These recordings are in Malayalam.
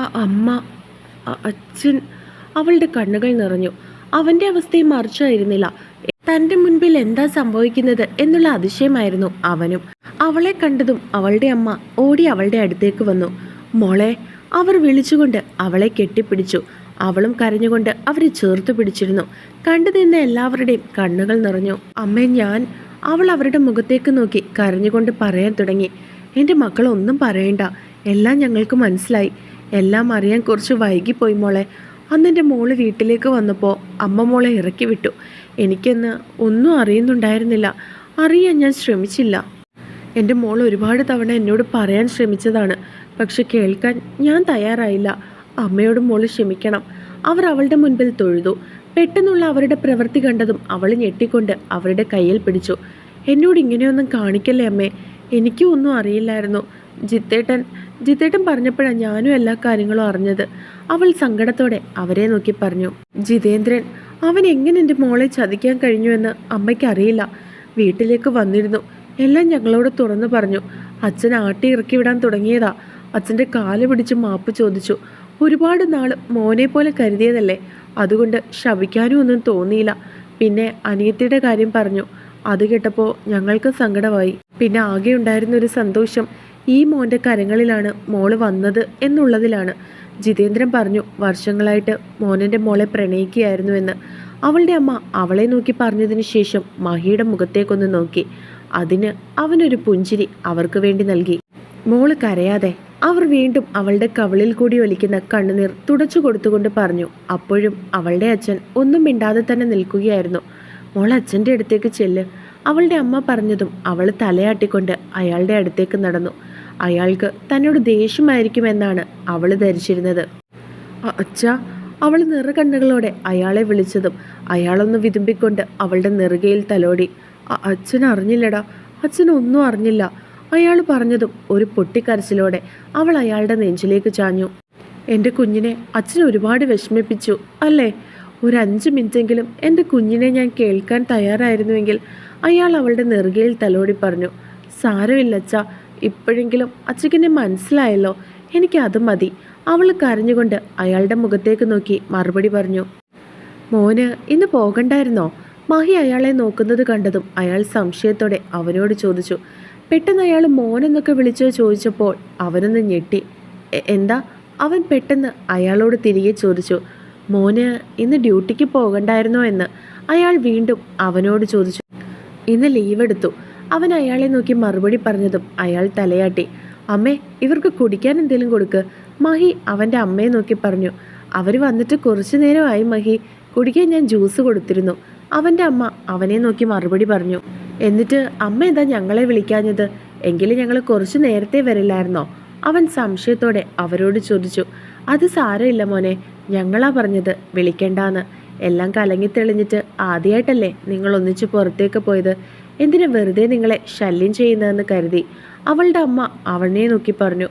അ- അമ്മ ആ അച്ഛൻ അവളുടെ കണ്ണുകൾ നിറഞ്ഞു. അവന്റെ അവസ്ഥയും മറിച്ചായിരുന്നില്ല. തന്റെ മുൻപിൽ എന്താ സംഭവിക്കുന്നത് എന്നുള്ള അതിശയമായിരുന്നു അവനും. അവളെ കണ്ടതും അവളുടെ അമ്മ ഓടി അവളുടെ അടുത്തേക്ക് വന്നു. മോളെ അവർ വിളിച്ചുകൊണ്ട് അവളെ കെട്ടിപ്പിടിച്ചു. അവളും കരഞ്ഞുകൊണ്ട് അവരെ ചേർത്ത് പിടിച്ചിരുന്നു. കണ്ടു നിന്ന എല്ലാവരുടെയും കണ്ണുകൾ നിറഞ്ഞു. അമ്മേ ഞാൻ അവൾ അവരുടെ മുഖത്തേക്ക് നോക്കി കരഞ്ഞുകൊണ്ട് പറയാൻ തുടങ്ങി. എന്റെ മക്കളൊന്നും പറയണ്ട. എല്ലാം ഞങ്ങൾക്ക് മനസ്സിലായി. എല്ലാം അറിയാൻ കുറച്ച് വൈകിപ്പോയി മോളെ. അന്ന് എന്റെ മോൾ വീട്ടിലേക്ക് വന്നപ്പോൾ അമ്മ മോളെ ഇറക്കി വിട്ടു. എനിക്കെന്ന് ഒന്നും അറിയുന്നുണ്ടായിരുന്നില്ല. അറിയാൻ ഞാൻ ശ്രമിച്ചില്ല. എന്റെ മോൾ ഒരുപാട് തവണ എന്നോട് പറയാൻ ശ്രമിച്ചതാണ്. പക്ഷെ കേൾക്കാൻ ഞാൻ തയ്യാറായില്ല. അമ്മയോട് മോൾ ക്ഷമിക്കണം. അവർ അവളുടെ മുൻപിൽ തൊഴുതു. പെട്ടെന്നുള്ള അവരുടെ പ്രവൃത്തി കണ്ടതും അവൾ ഞെട്ടിക്കൊണ്ട് അവരുടെ കയ്യിൽ പിടിച്ചു. എന്നോട് ഇങ്ങനെയൊന്നും കാണിക്കല്ലേ അമ്മേ? എനിക്കും ഒന്നും അറിയില്ലായിരുന്നു. ജിത്തേട്ടൻ ജിത്തേട്ടൻ പറഞ്ഞപ്പോഴാണ് ഞാനും എല്ലാ കാര്യങ്ങളും അറിഞ്ഞത്. അവൾ സങ്കടത്തോടെ അവരെ നോക്കി പറഞ്ഞു ജിതേന്ദ്രൻ അവൻ എങ്ങനെ എന്റെ മോളെ ചതിക്കാൻ കഴിഞ്ഞുവെന്ന് അമ്മയ്ക്ക് അറിയില്ല വീട്ടിലേക്ക് വന്നിരുന്നു. എല്ലാം ഞങ്ങളോട് തുറന്നു പറഞ്ഞു. അച്ഛൻ ആട്ടി ഇറക്കി വിടാൻ തുടങ്ങിയതാ. അച്ഛന്റെ കാൽ പിടിച്ച് മാപ്പ് ചോദിച്ചു. ഒരുപാട് നാൾ മോനെ പോലെ കരുതിയതല്ലേ. അതുകൊണ്ട് ശപിക്കാനും ഒന്നും തോന്നിയില്ല. പിന്നെ അനിയത്തിയുടെ കാര്യം പറഞ്ഞു. അത് കേട്ടപ്പോൾ ഞങ്ങൾക്ക് സങ്കടമായി. പിന്നെ ആകെ ഉണ്ടായിരുന്ന ഒരു സന്തോഷം. ഈ മോന്റെ കരങ്ങളിലാണ് മോൾ വന്നത് എന്നുള്ളതിലാണ്. ജിതേന്ദ്രൻ പറഞ്ഞു വർഷങ്ങളായിട്ട് മോനന്റെ മോളെ പ്രണയിക്കുകയായിരുന്നു എന്ന്. അവളുടെ അമ്മ അവളെ നോക്കി പറഞ്ഞതിന് ശേഷം മഹിയുടെ മുഖത്തേക്കൊന്ന് നോക്കി. അതിന് അവനൊരു പുഞ്ചിരി അവർക്ക് വേണ്ടി നൽകി. മോൾ കരയാതെ. അവർ വീണ്ടും അവളുടെ കവിളിൽ കൂടി ഒലിക്കുന്ന കണ്ണുനീർ തുടച്ചു കൊടുത്തുകൊണ്ട് പറഞ്ഞു അപ്പോഴും അവളുടെ അച്ഛൻ ഒന്നും മിണ്ടാതെ തന്നെ നിൽക്കുകയായിരുന്നു. മോൾ അച്ഛന്റെ അടുത്തേക്ക് ചെല്ല്. അവളുടെ അമ്മ പറഞ്ഞതും അവൾ തലയാട്ടിക്കൊണ്ട് അയാളുടെ അടുത്തേക്ക് നടന്നു. അയാൾക്ക് തന്നോട് ദേഷ്യമായിരിക്കുമെന്നാണ് അവൾ ധരിച്ചിരുന്നത്. അച്ഛ അവൾ നിറകണ്ണുകളോടെ അയാളെ വിളിച്ചതും അയാളൊന്ന് വിതുമ്പിക്കൊണ്ട് അവളുടെ നെറുകയിൽ തലോടി. "അ- അച്ഛൻ അറിഞ്ഞില്ലടാ അച്ഛനൊന്നും അറിഞ്ഞില്ല അയാൾ പറഞ്ഞതും ഒരു പൊട്ടിക്കരച്ചിലോടെ അവൾ അയാളുടെ നെഞ്ചിലേക്ക് ചാഞ്ഞു. എന്റെ കുഞ്ഞിനെ അച്ഛൻ ഒരുപാട് വിഷമിപ്പിച്ചു അല്ലേ? ഒരു അഞ്ച് മിനിറ്റെങ്കിലും എന്റെ കുഞ്ഞിനെ ഞാൻ കേൾക്കാൻ തയ്യാറായിരുന്നുവെങ്കിൽ അയാൾ അവളുടെ നെറുകയിൽ തലോടി പറഞ്ഞു. സാരമില്ല അച്ഛാ ഇപ്പോഴെങ്കിലും അച്ഛക്കെന്നെ മനസ്സിലായല്ലോ. എനിക്ക് അത് മതി. അവൾ കരഞ്ഞുകൊണ്ട് അയാളുടെ മുഖത്തേക്ക് നോക്കി മറുപടി പറഞ്ഞു. മോന് ഇന്ന് പോകണ്ടായിരുന്നോ? മഹി അയാളെ നോക്കുന്നത് കണ്ടതും അയാൾ സംശയത്തോടെ അവനോട് ചോദിച്ചു. പെട്ടെന്ന് അയാൾ മോനെന്നൊക്കെ വിളിച്ചോ ചോദിച്ചപ്പോൾ അവനൊന്ന് ഞെട്ടി. എന്താ? അവൻ പെട്ടെന്ന് അയാളോട് തിരികെ ചോദിച്ചു. മോന് ഇന്ന് ഡ്യൂട്ടിക്ക് പോകണ്ടായിരുന്നോ? എന്ന് അയാൾ വീണ്ടും അവനോട് ചോദിച്ചു. ഇന്ന് ലീവ് എടുത്തു അവൻ അയാളെ നോക്കി മറുപടി പറഞ്ഞതും അയാൾ തലയാട്ടി. അമ്മേ ഇവർക്ക് കുടിക്കാൻ എന്തെങ്കിലും കൊടുക്ക്. മഹി അവന്റെ അമ്മയെ നോക്കി പറഞ്ഞു. അവർ വന്നിട്ട് കുറച്ചു നേരമായി മഹി. കുടിക്കാൻ ഞാൻ ജ്യൂസ് കൊടുത്തിരുന്നു. അവന്റെ അമ്മ അവനെ നോക്കി മറുപടി പറഞ്ഞു. എന്നിട്ട് അമ്മ എന്താ ഞങ്ങളെ വിളിക്കാഞ്ഞത്? എങ്കിലും ഞങ്ങൾ കുറച്ച് നേരത്തെ വരില്ലായിരുന്നോ? അവൻ സംശയത്തോടെ അവരോട് ചോദിച്ചു. അത് സാരമില്ല മോനെ. ഞങ്ങളാ പറഞ്ഞത്. വിളിക്കണ്ടാന്ന്. എല്ലാം കലങ്ങി തെളിഞ്ഞിട്ട് ആദ്യമായിട്ടല്ലേ നിങ്ങൾ ഒന്നിച്ച് പുറത്തേക്ക് പോയത്. എന്തിനു വെറുതെ നിങ്ങളെ ശല്യം ചെയ്യുന്നതെന്ന് കരുതി? അവളുടെ അമ്മ അവനെ നോക്കി പറഞ്ഞു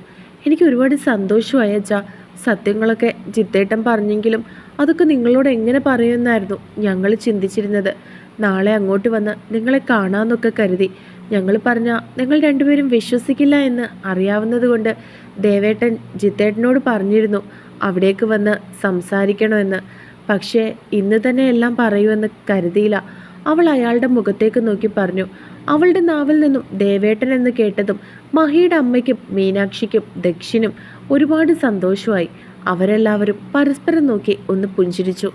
എനിക്ക് ഒരുപാട് സന്തോഷമായി അച്ഛാ. സത്യങ്ങളൊക്കെ ജിത്തേട്ടൻ പറഞ്ഞെങ്കിലും അതൊക്കെ നിങ്ങളോട് എങ്ങനെ പറയുമെന്നായിരുന്നു ഞങ്ങൾ ചിന്തിച്ചിരുന്നത്. നാളെ അങ്ങോട്ട് വന്ന് നിങ്ങളെ കാണാമെന്നൊക്കെ കരുതി. ഞങ്ങൾ പറഞ്ഞ നിങ്ങൾ രണ്ടുപേരും വിശ്വസിക്കില്ല എന്ന് അറിയാവുന്നതുകൊണ്ട് ദേവേട്ടൻ ജിത്തേട്ടനോട് പറഞ്ഞിരുന്നു അവിടേക്ക് വന്ന് സംസാരിക്കണമെന്ന്. പക്ഷേ ഇന്ന് തന്നെ എല്ലാം പറയുമെന്ന് കരുതിയില്ല. അവൾ അയാളുടെ മുഖത്തേക്ക് നോക്കി പറഞ്ഞു. അവളുടെ നാവിൽ നിന്നും ദേവേട്ടൻ എന്ന് കേട്ടതും മഹിയുടെ അമ്മയ്ക്കും മീനാക്ഷിക്കും ദക്ഷിനും ഒരുപാട് സന്തോഷമായി. അവരെല്ലാവരും പരസ്പരം നോക്കി ഒന്ന് പുഞ്ചിരിച്ചു.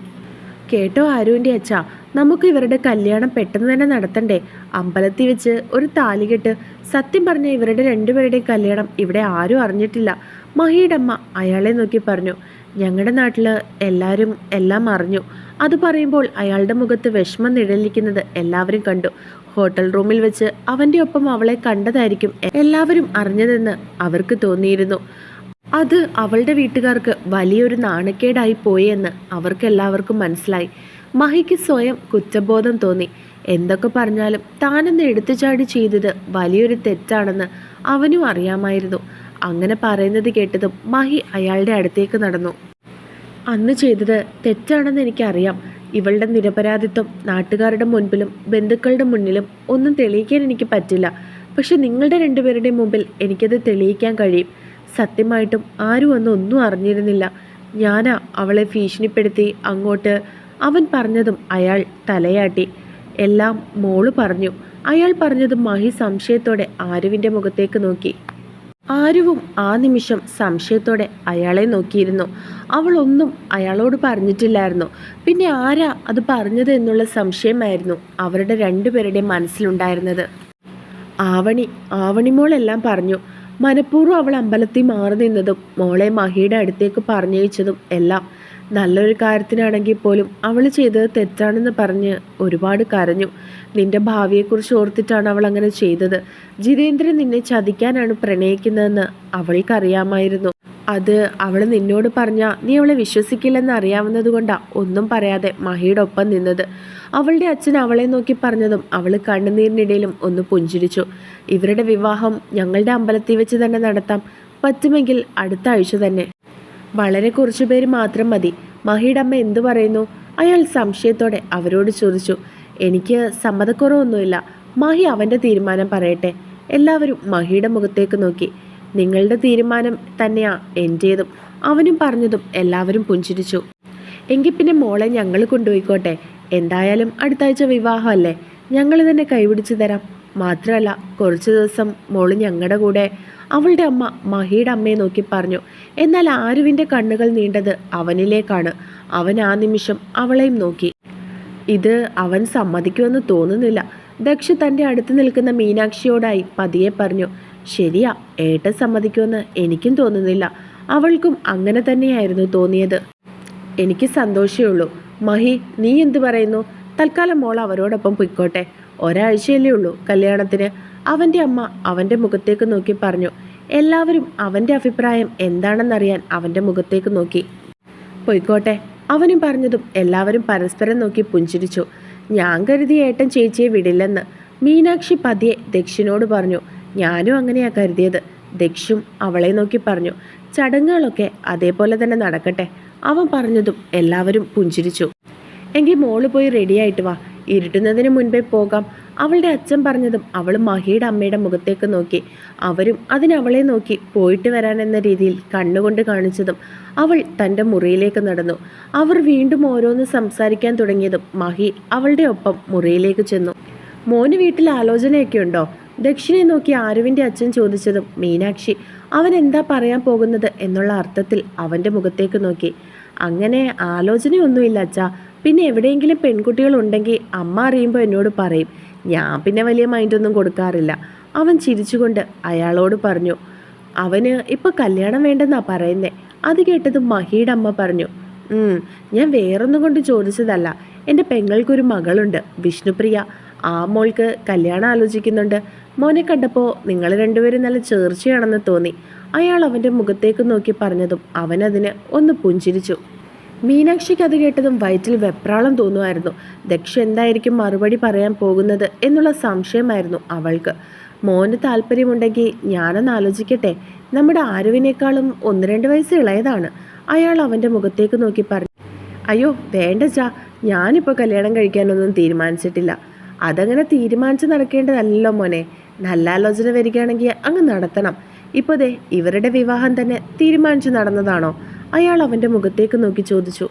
കേട്ടോ ആരുവിന്റെ അച്ഛ നമുക്ക് ഇവരുടെ കല്യാണം പെട്ടെന്ന് തന്നെ നടത്തണ്ടേ? അമ്പലത്തിൽ വെച്ച് ഒരു താലികെട്ട് സത്യം പറഞ്ഞ ഇവരുടെ രണ്ടുപേരുടെയും കല്യാണം ഇവിടെ ആരും അറിഞ്ഞിട്ടില്ല. മഹിയുടെ അമ്മ അയാളെ നോക്കി പറഞ്ഞു. ഞങ്ങളുടെ നാട്ടിൽ എല്ലാവരും എല്ലാം അറിഞ്ഞു. അത് പറയുമ്പോൾ അയാളുടെ മുഖത്ത് വിഷമം നിഴലിക്കുന്നത് എല്ലാവരും കണ്ടു. ഹോട്ടൽ റൂമിൽ വെച്ച് അവന്റെ ഒപ്പം അവളെ കണ്ടതായിരിക്കും എല്ലാവരും അറിഞ്ഞതെന്ന് അവർക്ക് തോന്നിയിരുന്നു. അത് അവളുടെ വീട്ടുകാർക്ക് വലിയൊരു നാണക്കേടായി പോയെന്ന് അവർക്കെല്ലാവർക്കും മനസ്സിലായി. മഹിക്ക് സ്വയം കുറ്റബോധം തോന്നി. എന്തൊക്കെ പറഞ്ഞാലും താനെന്ന് എടുത്തുചാടി ചെയ്തത് വലിയൊരു തെറ്റാണെന്ന് അവനും അറിയാമായിരുന്നു. അങ്ങനെ പറയുന്നത് കേട്ടതും മഹി അയാളുടെ അടുത്തേക്ക് നടന്നു. അന്ന് ചെയ്തത് തെറ്റാണെന്ന് എനിക്കറിയാം. ഇവളുടെ നിരപരാധിത്വം നാട്ടുകാരുടെ മുൻപിലും ബന്ധുക്കളുടെ മുന്നിലും ഒന്നും തെളിയിക്കാൻ എനിക്ക് പറ്റില്ല. പക്ഷെ നിങ്ങളുടെ രണ്ടുപേരുടെയും മുമ്പിൽ എനിക്കത് തെളിയിക്കാൻ കഴിയും. സത്യമായിട്ടും ആരും അന്ന് ഒന്നും അറിഞ്ഞിരുന്നില്ല. ഞാനാ അവളെ ഭീഷണിപ്പെടുത്തി അങ്ങോട്ട് അവൻ പറഞ്ഞതും അയാൾ തലയാട്ടി. എല്ലാം മോൾ പറഞ്ഞു. അയാൾ പറഞ്ഞതും മഹി സംശയത്തോടെ ആരുവിന്റെ മുഖത്തേക്ക് നോക്കി. ആരുവും ആ നിമിഷം സംശയത്തോടെ അയാളെ നോക്കിയിരുന്നു. അവളൊന്നും അയാളോട് പറഞ്ഞിട്ടില്ലായിരുന്നു. പിന്നെ ആരാ അത് പറഞ്ഞത് എന്നുള്ള സംശയമായിരുന്നു അവരുടെ രണ്ടുപേരുടെയും മനസ്സിലുണ്ടായിരുന്നത്. ആവണി ആവണിമോളെല്ലാം പറഞ്ഞു. മനഃപൂർവം അവൾ അമ്പലത്തിൽ മാറി നിന്നതും മോളെ മഹിയുടെ അടുത്തേക്ക് പറഞ്ഞയച്ചതും എല്ലാം നല്ലൊരു കാര്യത്തിനാണെങ്കിൽ പോലും അവൾ ചെയ്തത് തെറ്റാണെന്ന് പറഞ്ഞ് ഒരുപാട് കരഞ്ഞു. നിന്റെ ഭാവിയെക്കുറിച്ച് ഓർത്തിട്ടാണ് അവൾ അങ്ങനെ ചെയ്തത്. ജിതേന്ദ്രൻ നിന്നെ ചതിക്കാനാണ് പ്രണയിക്കുന്നതെന്ന് അവൾക്കറിയാമായിരുന്നു. അത് അവൾ നിന്നോട് പറഞ്ഞ നീ അവളെ വിശ്വസിക്കില്ലെന്ന് അറിയാവുന്നതുകൊണ്ടാണ് ഒന്നും പറയാതെ മഹിയുടെ ഒപ്പം നിന്നത്. അവളുടെ അച്ഛൻ അവളെ നോക്കി പറഞ്ഞതും അവൾ കണ്ണുനീരിനിടയിലും ഒന്ന് പുഞ്ചിരിച്ചു. ഇവരുടെ വിവാഹം ഞങ്ങളുടെ അമ്പലത്തിൽ വെച്ച് തന്നെ നടത്താം. പറ്റുമെങ്കിൽ അടുത്ത ആഴ്ച തന്നെ. വളരെ കുറച്ചു പേര് മാത്രം മതി. മഹിയുടെ അമ്മ എന്തു പറയുന്നു? അയാൾ സംശയത്തോടെ അവരോട് ചോദിച്ചു. എനിക്ക് സമ്മതക്കുറവൊന്നുമില്ല. മഹി അവന്റെ തീരുമാനം പറയട്ടെ. എല്ലാവരും മഹിയുടെ മുഖത്തേക്ക് നോക്കി. നിങ്ങളുടെ തീരുമാനം തന്നെയാ എന്റേതും അവനും പറഞ്ഞതും എല്ലാവരും പുഞ്ചിരിച്ചു. എങ്കിൽ പിന്നെ മോളെ ഞങ്ങൾ കൊണ്ടുപോയിക്കോട്ടെ. എന്തായാലും അടുത്താഴ്ച വിവാഹമല്ലേ. ഞങ്ങൾ തന്നെ കൈപിടിച്ചു തരാം. മാത്രമല്ല കുറച്ച് ദിവസം മോൾ ഞങ്ങളുടെ കൂടെ അവളുടെ അമ്മ മഹിയുടെ അമ്മയെ നോക്കി പറഞ്ഞു എന്നാൽ ആരുവിന്റെ കണ്ണുകൾ നീണ്ടത് അവനിലേക്കാണ്. അവൻ ആ നിമിഷം അവളെയും നോക്കി. ഇത് അവൻ സമ്മതിക്കുമെന്ന് തോന്നുന്നില്ല. ദക്ഷ തന്റെ അടുത്ത് നിൽക്കുന്ന മീനാക്ഷിയോടായി പതിയെ പറഞ്ഞു ശരിയാ ഏട്ടൻ സമ്മതിക്കുമെന്ന് എനിക്കും തോന്നുന്നില്ല. അവൾക്കും അങ്ങനെ തന്നെയായിരുന്നു തോന്നിയത്. എനിക്ക് സന്തോഷമേ ഉള്ളൂ. മഹി നീ എന്തു പറയുന്നു? തൽക്കാലം മോൾ അവരോടൊപ്പം പൊയ്ക്കോട്ടെ. ഒരാഴ്ചയല്ലേ ഉള്ളൂ കല്യാണത്തിന്. അവന്റെ അമ്മ അവന്റെ മുഖത്തേക്ക് നോക്കി പറഞ്ഞു എല്ലാവരും അവന്റെ അഭിപ്രായം എന്താണെന്നറിയാൻ അവന്റെ മുഖത്തേക്ക് നോക്കി. പൊയ്ക്കോട്ടെ അവനും പറഞ്ഞതും എല്ലാവരും പരസ്പരം നോക്കി പുഞ്ചിരിച്ചു. ഞാൻ കരുതിയ ഏട്ടൻ ചേച്ചിയെ വിടില്ലെന്ന് മീനാക്ഷി പതിയെ ദക്ഷിനോട് പറഞ്ഞു. ഞാനും അങ്ങനെയാ കരുതിയത്. ദക്ഷും അവളെ നോക്കി പറഞ്ഞു ചടങ്ങുകളൊക്കെ അതേപോലെ തന്നെ നടക്കട്ടെ അവൻ പറഞ്ഞതും എല്ലാവരും പുഞ്ചിരിച്ചു. എങ്കിൽ മോൾ പോയി റെഡിയായിട്ട് വാ. ഇരുട്ടുന്നതിന് മുൻപേ പോകാം. അവളുടെ അച്ഛൻ പറഞ്ഞതും അവൾ മഹിയുടെ അമ്മയുടെ മുഖത്തേക്ക് നോക്കി. അവരും അതിനവളെ നോക്കി പോയിട്ട് വരാനെന്ന രീതിയിൽ കണ്ണുകൊണ്ട് കാണിച്ചതും അവൾ തന്റെ മുറിയിലേക്ക് നടന്നു. അവർ വീണ്ടും ഓരോന്ന് സംസാരിക്കാൻ തുടങ്ങിയതും മഹി അവളുടെ ഒപ്പം മുറിയിലേക്ക് ചെന്നു. മോന് വീട്ടിൽ ആലോചനയൊക്കെ ഉണ്ടോ? ദക്ഷിണെ നോക്കി ആരുവിന്റെ അച്ഛൻ ചോദിച്ചതും മീനാക്ഷി അവൻ എന്താ പറയാൻ പോകുന്നത്? എന്നുള്ള അർത്ഥത്തിൽ അവന്റെ മുഖത്തേക്ക് നോക്കി. അങ്ങനെ ആലോചനയൊന്നുമില്ല അച്ഛാ. പിന്നെ എവിടെയെങ്കിലും പെൺകുട്ടികൾ ഉണ്ടെങ്കിൽ അമ്മ അറിയുമ്പോൾ എന്നോട് പറയും ഞാൻ പിന്നെ വലിയ മൈൻഡൊന്നും കൊടുക്കാറില്ല. അവൻ ചിരിച്ചുകൊണ്ട് അയാളോട് പറഞ്ഞു അവന് ഇപ്പോൾ കല്യാണം വേണ്ടെന്നാ പറയുന്നേ. അത് കേട്ടത് മഹിയുടെ അമ്മ പറഞ്ഞു ഞാൻ വേറൊന്നും കൊണ്ട് ചോദിച്ചതല്ല. എന്റെ പെങ്ങൾക്കൊരു മകളുണ്ട് വിഷ്ണുപ്രിയ. ആ മോൾക്ക് കല്യാണം ആലോചിക്കുന്നുണ്ട്. മോനെ കണ്ടപ്പോൾ നിങ്ങൾ രണ്ടുപേരും നല്ല ചേർച്ചയാണെന്ന് തോന്നി. അയാൾ അവന്റെ മുഖത്തേക്ക് നോക്കി പറഞ്ഞതും അവനതിന് ഒന്ന് പുഞ്ചിരിച്ചു. മീനാക്ഷിക്ക് അത് കേട്ടതും വയറ്റിൽ വെപ്രാളം തോന്നുമായിരുന്നു. ദക്ഷ എന്തായിരിക്കും മറുപടി പറയാൻ പോകുന്നത് എന്നുള്ള സംശയമായിരുന്നു അവൾക്ക്. മോന് താല്പര്യമുണ്ടെങ്കിൽ ഞാനൊന്ന് ആലോചിക്കട്ടെ. നമ്മുടെ ആരുവിനേക്കാളും ഒന്ന് രണ്ട് വയസ്സ് ഇളയതാണ്. അയാൾ അവന്റെ മുഖത്തേക്ക് നോക്കി പറഞ്ഞു. അയ്യോ വേണ്ട ചാ ഞാനിപ്പോൾ കല്യാണം കഴിക്കാനൊന്നും തീരുമാനിച്ചിട്ടില്ല. അതങ്ങനെ തീരുമാനിച്ച് നടക്കേണ്ടതല്ലോ മോനെ. നല്ല ആലോചന വരികയാണെങ്കിൽ അങ്ങ് നടത്തണം. ഇപ്പോൾ ദേ ഇവരുടെ വിവാഹം തന്നെ തീരുമാനിച്ച് നടന്നതാണോ? അയാൾ അവന്റെ മുഖത്തേക്ക് നോക്കി ചോദിച്ചു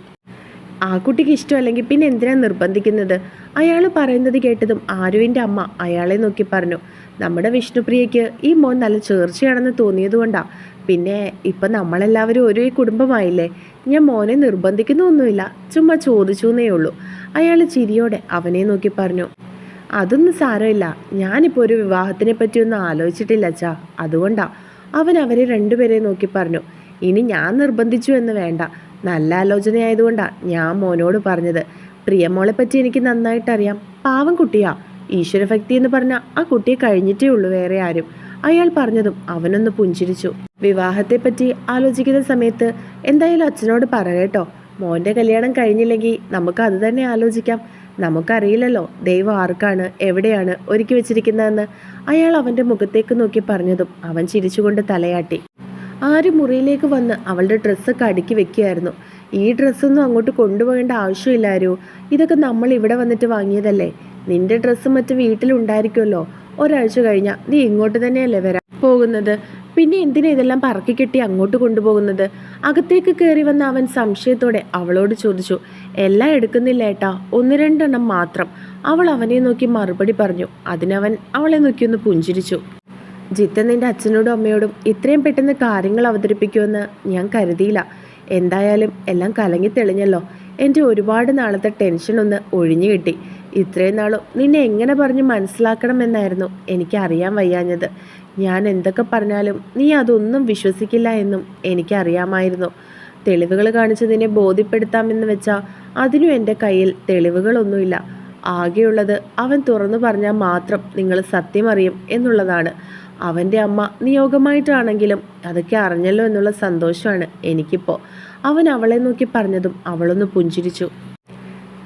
ആ കുട്ടിക്ക് ഇഷ്ടമല്ലെങ്കിൽ പിന്നെ എന്തിനാണ് നിർബന്ധിക്കുന്നത്? അയാൾ പറയുന്നത് കേട്ടതും ആരുവിന്റെ അമ്മ അയാളെ നോക്കി പറഞ്ഞു നമ്മുടെ വിഷ്ണുപ്രിയയ്ക്ക് ഈ മോൻ നല്ല ചേർച്ചയാണെന്ന് തോന്നിയതുകൊണ്ടാണ് പിന്നെ ഇപ്പം നമ്മളെല്ലാവരും ഒരേ കുടുംബമായില്ലേ? ഞാൻ മോനെ നിർബന്ധിക്കുന്നൊന്നുമില്ല ചുമ്മാ ചോദിച്ചു എന്നേ ഉള്ളൂ. അയാൾ ചിരിയോടെ അവനെ നോക്കി പറഞ്ഞു അതൊന്നും സാരമില്ല. ഞാനിപ്പോൾ ഒരു വിവാഹത്തിനെ പറ്റിയൊന്നും ആലോചിച്ചിട്ടില്ല അച്ഛാ. അതുകൊണ്ടാ. അവൻ അവരെ രണ്ടുപേരെ നോക്കി പറഞ്ഞു ഇനി ഞാൻ നിർബന്ധിച്ചു എന്ന് വേണ്ട. നല്ല ആലോചനയായതുകൊണ്ടാണ് ഞാൻ മോനോട് പറഞ്ഞത്. പ്രിയമോളെ പറ്റി എനിക്ക് നന്നായിട്ടറിയാം. പാവം കുട്ടിയാ. ഈശ്വരഭക്തി എന്ന് പറഞ്ഞാൽ ആ കുട്ടിയെ കഴിഞ്ഞിട്ടേ ഉള്ളൂ വേറെ ആരും. അയാൾ പറഞ്ഞതും അവനൊന്ന് പുഞ്ചിരിച്ചു. വിവാഹത്തെപ്പറ്റി ആലോചിക്കുന്ന സമയത്ത് എന്തായാലും അച്ഛനോട് പറയട്ടോ മോന്റെ കല്യാണം കഴിഞ്ഞില്ലെങ്കിൽ നമുക്ക് അത് തന്നെ ആലോചിക്കാം. നമുക്കറിയില്ലല്ലോ ദൈവം ആർക്കാണ് എവിടെയാണ് ഒരുക്കി വെച്ചിരിക്കുന്നതെന്ന്. അയാൾ അവന്റെ മുഖത്തേക്ക് നോക്കി പറഞ്ഞതും അവൻ ചിരിച്ചുകൊണ്ട് തലയാട്ടി. ആരും മുറിയിലേക്ക് വന്ന് അവളുടെ ഡ്രസ്സൊക്കെ അടുക്കി വെക്കുകയായിരുന്നു ഈ ഡ്രസ്സൊന്നും അങ്ങോട്ട് കൊണ്ടുപോകേണ്ട ആവശ്യമില്ലാരോ? ഇതൊക്കെ നമ്മൾ ഇവിടെ വന്നിട്ട് വാങ്ങിയതല്ലേ? നിന്റെ ഡ്രസ്സ് മറ്റു വീട്ടിലുണ്ടായിരിക്കുമല്ലോ. ഒരാഴ്ച കഴിഞ്ഞാൽ നീ ഇങ്ങോട്ട് തന്നെയല്ലേ വരാൻ പോകുന്നത്. പിന്നെ എന്തിനാ ഇതെല്ലാം പറക്കി കെട്ടി അങ്ങോട്ട് കൊണ്ടുപോകുന്നത്? അകത്തേക്ക് കയറി വന്ന അവൻ സംശയത്തോടെ അവളോട് ചോദിച്ചു. എല്ലാം എടുക്കുന്നില്ല ഏട്ടാ. ഒന്ന് രണ്ടെണ്ണം മാത്രം. അവൾ അവനെ നോക്കി മറുപടി പറഞ്ഞു. അതിനവൻ അവളെ നോക്കി ഒന്ന് പുഞ്ചിരിച്ചു. ജിത്തൻ നിന്റെ അച്ഛനോടും അമ്മയോടും ഇത്രയും പെട്ടെന്ന് കാര്യങ്ങൾ അവതരിപ്പിക്കുമെന്ന് ഞാൻ കരുതിയില്ല. എന്തായാലും എല്ലാം കലങ്ങി തെളിഞ്ഞല്ലോ. എന്റെ ഒരുപാട് നാളത്തെ ടെൻഷൻ ഒന്ന് ഒഴിഞ്ഞു കിട്ടി. ഇത്രയും നാളും നിന്നെ എങ്ങനെ പറഞ്ഞ് മനസ്സിലാക്കണമെന്നായിരുന്നു എനിക്കറിയാൻ വയ്യാഞ്ഞത്. ഞാൻ എന്തൊക്കെ പറഞ്ഞാലും നീ അതൊന്നും വിശ്വസിക്കില്ല എന്നും എനിക്കറിയാമായിരുന്നു. തെളിവുകൾ കാണിച്ച് നിന്നെ ബോധ്യപ്പെടുത്താമെന്ന് വെച്ചാൽ അതിനും എന്റെ കയ്യിൽ തെളിവുകളൊന്നുമില്ല. ആകെയുള്ളത് അവൻ തുറന്നു പറഞ്ഞാൽ മാത്രം നിങ്ങൾ സത്യമറിയും എന്നുള്ളതാണ്. അവന്റെ അമ്മ നിയോഗമായിട്ടാണെങ്കിലും അതൊക്കെ അറിഞ്ഞല്ലോ എന്നുള്ള സന്തോഷമാണ് എനിക്കിപ്പോൾ അവൻ അവളെ നോക്കി പറഞ്ഞതും അവളൊന്ന് പുഞ്ചിരിച്ചു.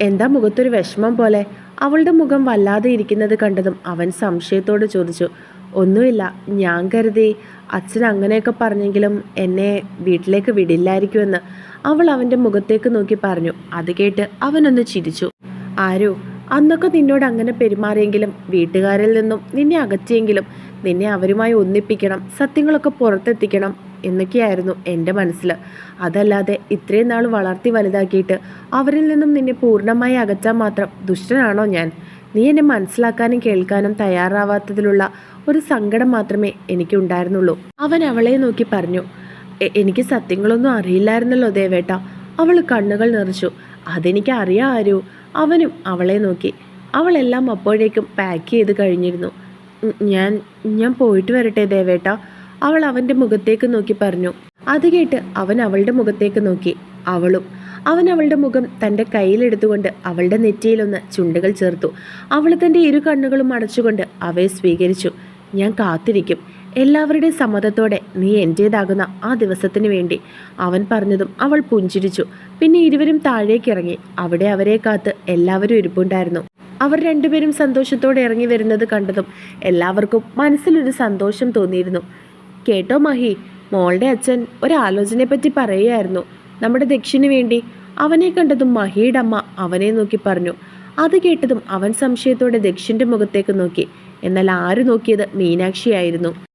എന്താ മുഖത്തൊരു വിഷമം പോലെ? അവളുടെ മുഖം വല്ലാതെ ഇരിക്കുന്നത് കണ്ടതും അവൻ സംശയത്തോട് ചോദിച്ചു. ഒന്നുമില്ല ഞാൻ കരുതി അച്ഛൻ അങ്ങനെയൊക്കെ പറഞ്ഞെങ്കിലും എന്നെ വീട്ടിലേക്ക് വിടില്ലായിരിക്കുമെന്ന്. അവൾ അവന്റെ മുഖത്തേക്ക് നോക്കി പറഞ്ഞു. അത് കേട്ട് അവനൊന്ന് ചിരിച്ചു. ആരോ അന്നൊക്കെ നിന്നോട് അങ്ങനെ പെരുമാറിയെങ്കിലും വീട്ടുകാരിൽ നിന്നും നിന്നെ അകറ്റിയെങ്കിലും നിന്നെ അവരുമായി ഒന്നിപ്പിക്കണം സത്യങ്ങളൊക്കെ പുറത്തെത്തിക്കണം എന്നൊക്കെയായിരുന്നു എന്റെ മനസ്സിൽ. അതല്ലാതെ ഇത്രയും നാൾ വളർത്തി വലുതാക്കിയിട്ട് അവരിൽ നിന്നും നിന്നെ പൂർണമായി അകറ്റാൻ മാത്രം ദുഷ്ടനാണോ ഞാൻ? നീ എന്നെ മനസ്സിലാക്കാനും കേൾക്കാനും തയ്യാറാവാത്തതിലുള്ള ഒരു സങ്കടം മാത്രമേ എനിക്കുണ്ടായിരുന്നുള്ളൂ അവൻ അവളെ നോക്കി പറഞ്ഞു എനിക്ക് സത്യങ്ങളൊന്നും അറിയില്ലായിരുന്നല്ലോ ദേവേട്ട. അവൾ കണ്ണുകൾ നിറച്ചു. അതെനിക്ക് അറിയാം ആരോ. അവനും അവളെ നോക്കി. അവളെല്ലാം അപ്പോഴേക്കും പാക്ക് ചെയ്ത് കഴിഞ്ഞിരുന്നു. ഞാൻ ഞാൻ പോയിട്ട് വരട്ടെ ദേവേട്ട. അവൾ അവന്റെ മുഖത്തേക്ക് നോക്കി പറഞ്ഞു. അത് കേട്ട് അവൻ അവളുടെ മുഖത്തേക്ക് നോക്കി. അവളും അവൻ അവളുടെ മുഖം തന്റെ കയ്യിലെടുത്തുകൊണ്ട് അവളുടെ നെറ്റിയിലൊന്ന് ചുണ്ടുകൾ ചേർത്തു. അവൾ തന്റെ ഇരു കണ്ണുകളും അടച്ചുകൊണ്ട് അവയെ സ്വീകരിച്ചു. ഞാൻ കാത്തിരിക്കും. എല്ലാവരുടെയും സമ്മതത്തോടെ നീ എന്റേതാകുന്ന ആ ദിവസത്തിന് വേണ്ടി അവൻ പറഞ്ഞതും അവൾ പുഞ്ചിരിച്ചു. പിന്നെ ഇരുവരും താഴേക്കിറങ്ങി അവിടെ അവരെ കാത്ത് എല്ലാവരും ഇരിപ്പുണ്ടായിരുന്നു. അവർ രണ്ടുപേരും സന്തോഷത്തോടെ ഇറങ്ങി വരുന്നത് കണ്ടതും എല്ലാവർക്കും മനസ്സിലൊരു സന്തോഷം തോന്നിയിരുന്നു. കേട്ടോ മഹി മോളുടെ അച്ഛൻ ഒരാലോചനയെപ്പറ്റി പറയുകയായിരുന്നു. നമ്മുടെ ദക്ഷിന് വേണ്ടി. അവനെ കണ്ടതും മഹിയുടെ അമ്മ അവനെ നോക്കി പറഞ്ഞു. അത് കേട്ടതും അവൻ സംശയത്തോടെ ദക്ഷിന്റെ മുഖത്തേക്ക് നോക്കി. എന്നാൽ ആര് നോക്കിയത് മീനാക്ഷിയായിരുന്നു.